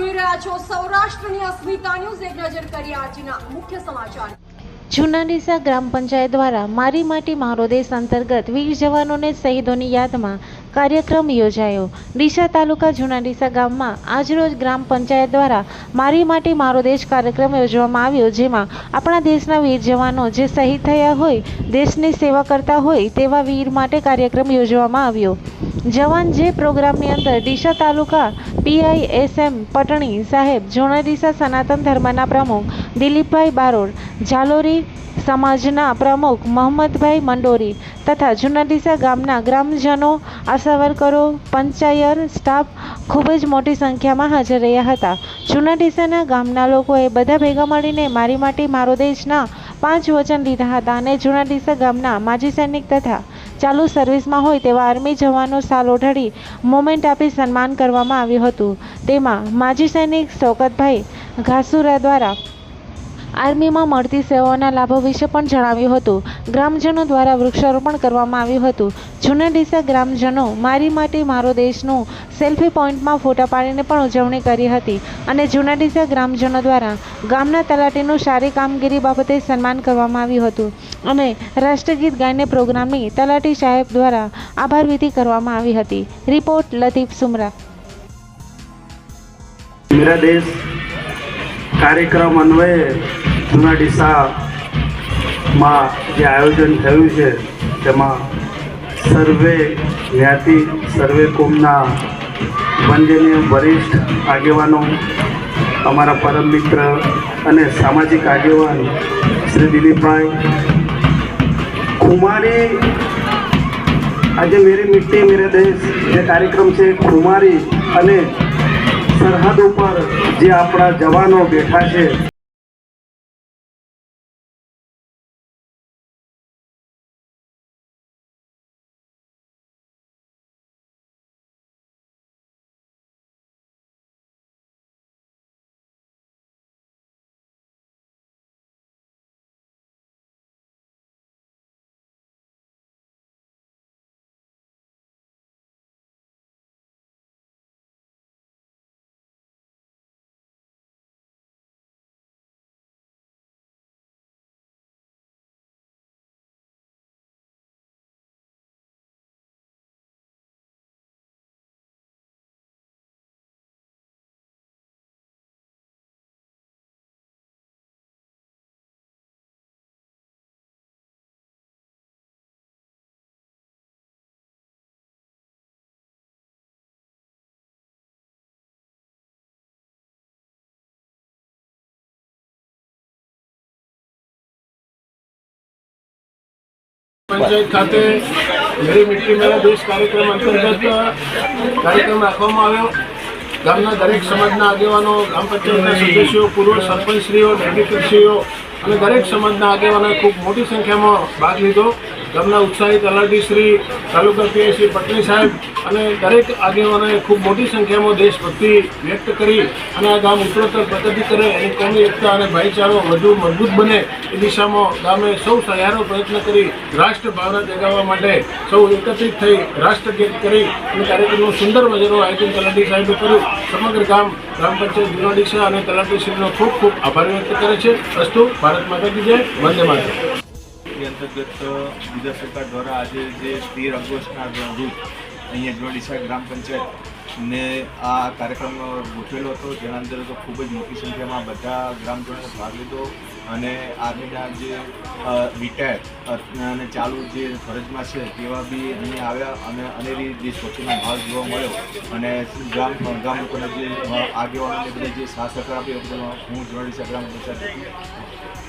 જોઈ રહ્યા છો, સૌરાષ્ટ્રની અસ્મિતા ન્યૂઝ એક નજર કરીએ આજના મુખ્ય સમાચાર. જુનાડીસા ગ્રામ પંચાયત દ્વારા મારી માટી મારો દેશ અંતર્ગત વીર જવાનોને શહીદોની યાદમાં કાર્યક્રમ યોજાયો. ડીસા તાલુકા જૂના ડીસા ગામમાં આજરોજ ગ્રામ પંચાયત દ્વારા મારી માટે મારો દેશ કાર્યક્રમ યોજવામાં આવ્યો, જેમાં આપણા દેશના વીર જવાનો જે શહીદ થયા હોય, દેશની સેવા કરતા હોય, તેવા વીર માટે કાર્યક્રમ યોજવામાં આવ્યો. જવાન જે પ્રોગ્રામની અંદર ડીસા તાલુકા પીઆઈ એસ એમ પટણી સાહેબ, જૂના ડીસા સનાતન ધર્મના પ્રમુખ દિલીપભાઈ બારોડ જાલોરી સમાજના પ્રમુખ મોહમ્મદભાઈ મંડોરી તથા જુનાડીસા ગામના ગ્રામજનો, આશાવર્કરો, પંચાયર સ્ટાફ ખૂબ જ મોટી સંખ્યામાં હાજર રહ્યા હતા. જુનાડીસાના ગામના લોકોએ બધા ભેગા મળીને મારી માટી, મારો દેશના પાંચ વચન લીધા હતા અને જુનાડીસા ગામના માજી સૈનિક તથા ચાલુ સર્વિસમાં હોય તેવા આર્મી જવાનો સાલ ઓઢાડી મોમેન્ટ આપી સન્માન કરવામાં આવ્યું હતું. તેમાં માજી સૈનિક શૌકતભાઈ ઘાસુરા દ્વારા આર્મીમાં મળતી સેવાઓના લાભો વિશે પણ જણાવ્યું હતું. ગ્રામજનો દ્વારા વૃક્ષારોપણ કરવામાં આવ્યું હતું. જૂના ડીસા ગ્રામજનો, મારી માટે, મારો દેશનું સેલ્ફી પોઈન્ટમાં ફોટા પાડીને પણ ઉજવણી કરી હતી અને જૂના ડીસા ગ્રામજનો દ્વારા ગામના તલાટીનું સારી કામગીરી બાબતે સન્માન કરવામાં આવ્યું હતું અને રાષ્ટ્રગીત ગાયને પ્રોગ્રામની તલાટી સાહેબ દ્વારા આભારવિધિ કરવામાં આવી હતી. રિપોર્ટ લતીફ સુમરા. મેરા દેશ કાર્યક્રમ અન્વયે જૂના ડીસામાં જે આયોજન થયું છે, તેમાં સર્વે જ્ઞાતિ, સર્વે કોમના બંનેને વરિષ્ઠ આગેવાનો, અમારા પરમ મિત્ર અને સામાજિક આગેવાન શ્રી દિલીપભાઈ કુમારી આજે મેરી મિટ્ટી, મેરે દેશ, જે કાર્યક્રમ છે કુમારી અને સરહદ ઉપર જે આપણા જવાનો બેઠા છે. પંચાયત ખાતે મેરી મિટ્ટી મેરા દેશ કાર્યક્રમ અંતર્ગત કાર્યક્રમ રાખવામાં આવ્યો. ગામના દરેક સમાજના આગેવાનો, ગ્રામ પંચાયતના સદસ્યો, પૂર્વ સરપંચશ્રીઓ, ડેપ્યુટીશ્રીઓ અને દરેક સમાજના આગેવાનોએ ખૂબ મોટી સંખ્યામાં ભાગ લીધો. ગામના ઉત્સાહી તલાટી શ્રી તાલુકા પીએસસી પટણી સાહેબ અને દરેક આગેવાનોએ ખૂબ મોટી સંખ્યામાં દેશભક્તિ વ્યક્ત કરી અને આ ગામ ઉત્તરોત્તર પ્રગતિ કરે એની કોમી એકતા અને ભાઈચારો વધુ મજબૂત બને એ દિશામાં ગામે સૌ સહિયારો પ્રયત્ન કરી રાષ્ટ્ર ભાવના જગાવવા માટે સૌ એકત્રિત થઈ રાષ્ટ્રગીત કરી અને કાર્યક્રમનું સુંદર મજાનું આયોજન તલાટી સાહેબે કર્યું. સમગ્ર ગામ ગ્રામ પંચાયત જૂના છે અને તલાટીશ્રીનો ખૂબ ખૂબ આભાર વ્યક્ત કરે છે. અસ્તુ, ભારત માતા કી જય. વંદે માતરમ. એ અંતર્ગત ગુજરાત સરકાર દ્વારા આજે જે તેર ઓગસ્ટના રૂપ અહીંયા જોડીસા ગ્રામ પંચાયત ને આ કાર્યક્રમ ગોઠવેલો હતો, જેના અંદર તો ખૂબ જ મોટી સંખ્યામાં બધા ગ્રામજનોએ ભાગ લીધો અને આર્મીના જે રિટાયર અને ચાલુ જે ફરજમાં છે તેવા બી અહીંયા આવ્યા અને અનેરી જે સ્વચ્છનો ભાગ જોવા મળ્યો. અને ગ્રામ ગામ લોકોને જે આગેવાનોને બધે જે સાથ આપ્યો હું જોડીસા ગ્રામ પંચાયત